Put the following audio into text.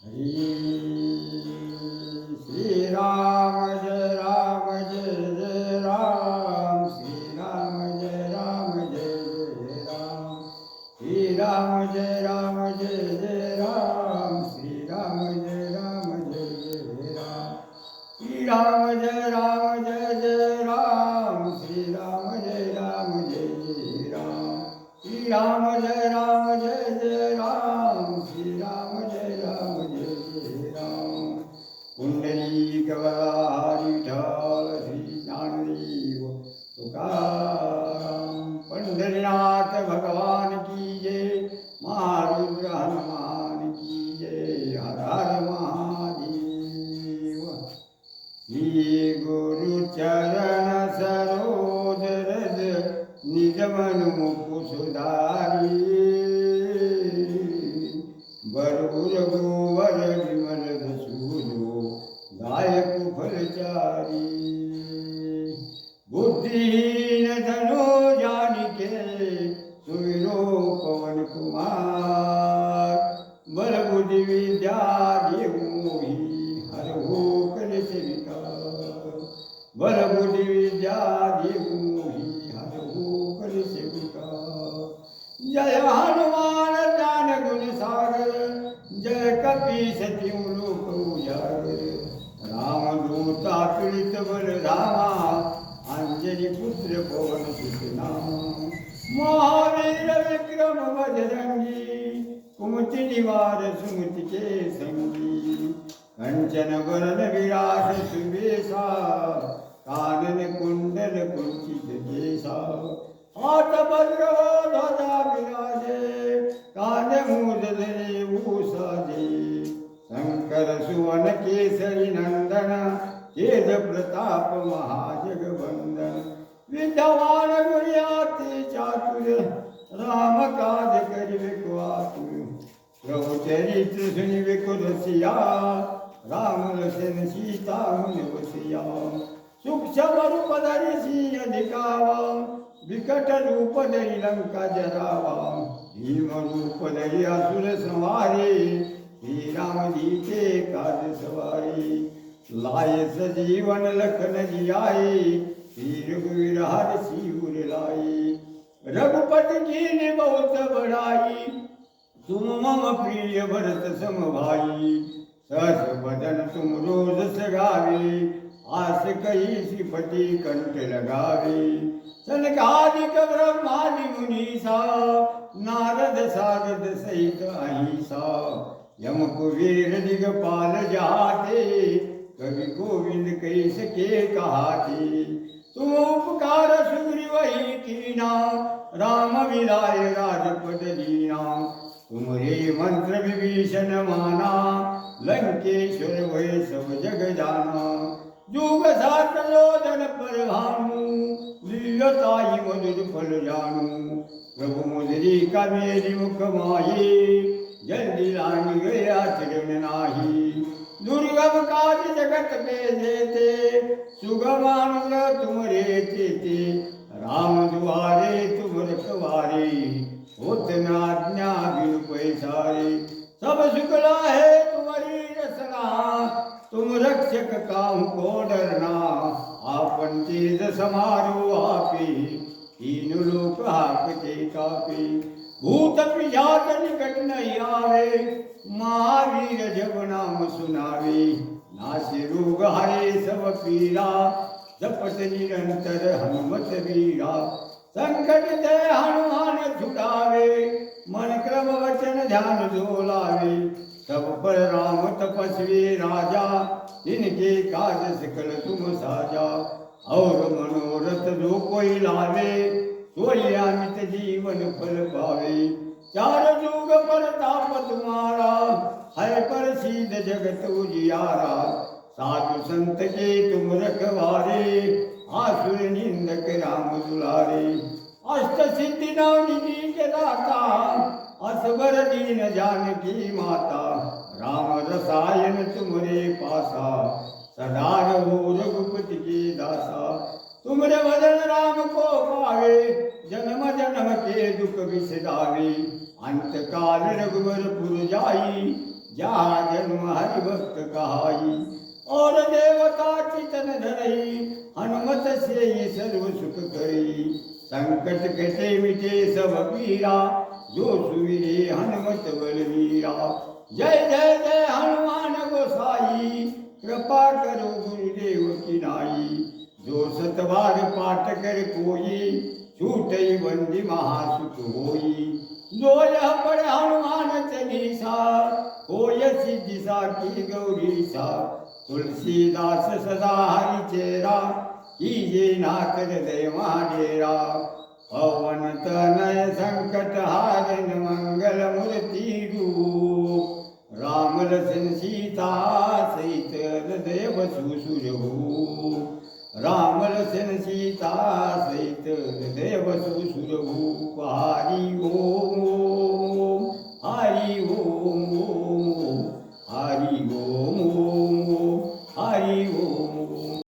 श्री राम जय राम やがりだ。जय हनुमान ज्ञान गुण सागर जय कपी सत्यु लोक उजागर राम दूता पीड़ित बल धामा अंजनी पुत्र पवन सुत नामा महावीर विक्रम बजरंगी कुमति निवार सुमति के संगी कंचन वरण विराट सुबेसा कानन कुंडल कुंचित केसा हाथ भद्र ध्वजा विराजे कान मूद धरे भूषाजे शंकर, सुवन, केसरी, नंदन, तेज प्रताप महाजगवंदन विद्यमान गुरियाति चातुर, राम काज करिवे को आतुर प्रभु चरित्र सुनिवे को रसिया राम लसन सीता मुनि बसिया। सूक्ष्म रूप धरि सिंह दिखावा विकट रूप धरि लंका जरावा भीम रूप धरि असुर संहारे श्री राम जी काज सवारी लाय सजीवन लखन जियाए श्री रघुवीर हर सिर लाई रघुपति की बहुत बड़ाई तुम मम प्रिय भरत सम भाई सहस बदन तुम रोज सगावे आस कही श्रीपति कंठ लगावे सनकादिक ब्रह्मादि मुनीसा नारद सारद सहित अहिंसा। यम कुबेर दिगपाल जाते, कवि गोविंद कही सके कहाते। तुम उपकार वही कीना, राम विलाय राजपद दीना। तुमरे मंत्र विभीषण माना, लंकेश्वर वह सब जग जाना। परभानु लीलताई मधुर फल जानु प्रभु कबेरी मुख जल्दी गया नाही दुर्गम काज जगत में देते सुगम आनंद तुम रे राम दुआरे तुम रखवारे आज्ञा बिनु पैसारे सब शुक्ला है रक्षक काम को डरना, आपन तेज समारो आपी, तीन लोक हाकते कापी। भूत पिजात निकट नहीं आवे महावीर जब नाम सुनावे, नासे रोग हरे सब पीरा, जपत निरंतर हनुमत वीरा। संकट ते हनुमान छुड़ावे मन क्रम वचन ध्यान जो लावे तब पर राम तपस्वी राजा, इनके काज सकल तुम साजा। और मनोरथ जो कोई लावे, सोई अमित जीवन फल पावे। चार जुग पर ताप तुम्हारा है पर सीध जगत उजियारा। साधु संत के तुम रखवारे, आसुर निंदक राम दुलारे। अष्ट सिद्धि निधि के दाता असबर दीन जानकी माता, राम रसायन तुमरे पासा सदा रहो रघुपति के दासा। तुमरे भजन राम को पावे, जन्म जन्म के दुख विसरावे अंत काल रघुवर पुर जाई, जहाँ जन्म हरि भक्त कहाई। और देवता चितन धरई, हनुमत से ये सर्व सुख करी। संकट कटे मिटे सब पीरा जो सुविरे हनुमत बलवीरा। जय जय जय हनुमान गोसाई। कृपा करो गुरुदेव की नाई। जो सतबार पाठ कर कोई छूटई बंदी महासुख होई। जो यह पढ़े हनुमान चालीसा होय सिद्धि की गौरी सा तुलसीदास सदा हरि चेरा, कीजे नाथ देवा डेरा। पवन तनय संकट हारन मंगल मूर्ति रूप राम लसन सीता सहित हृदय सुसुर राम लसन सीता सहित हृदय सुसुर भू हरि ओम।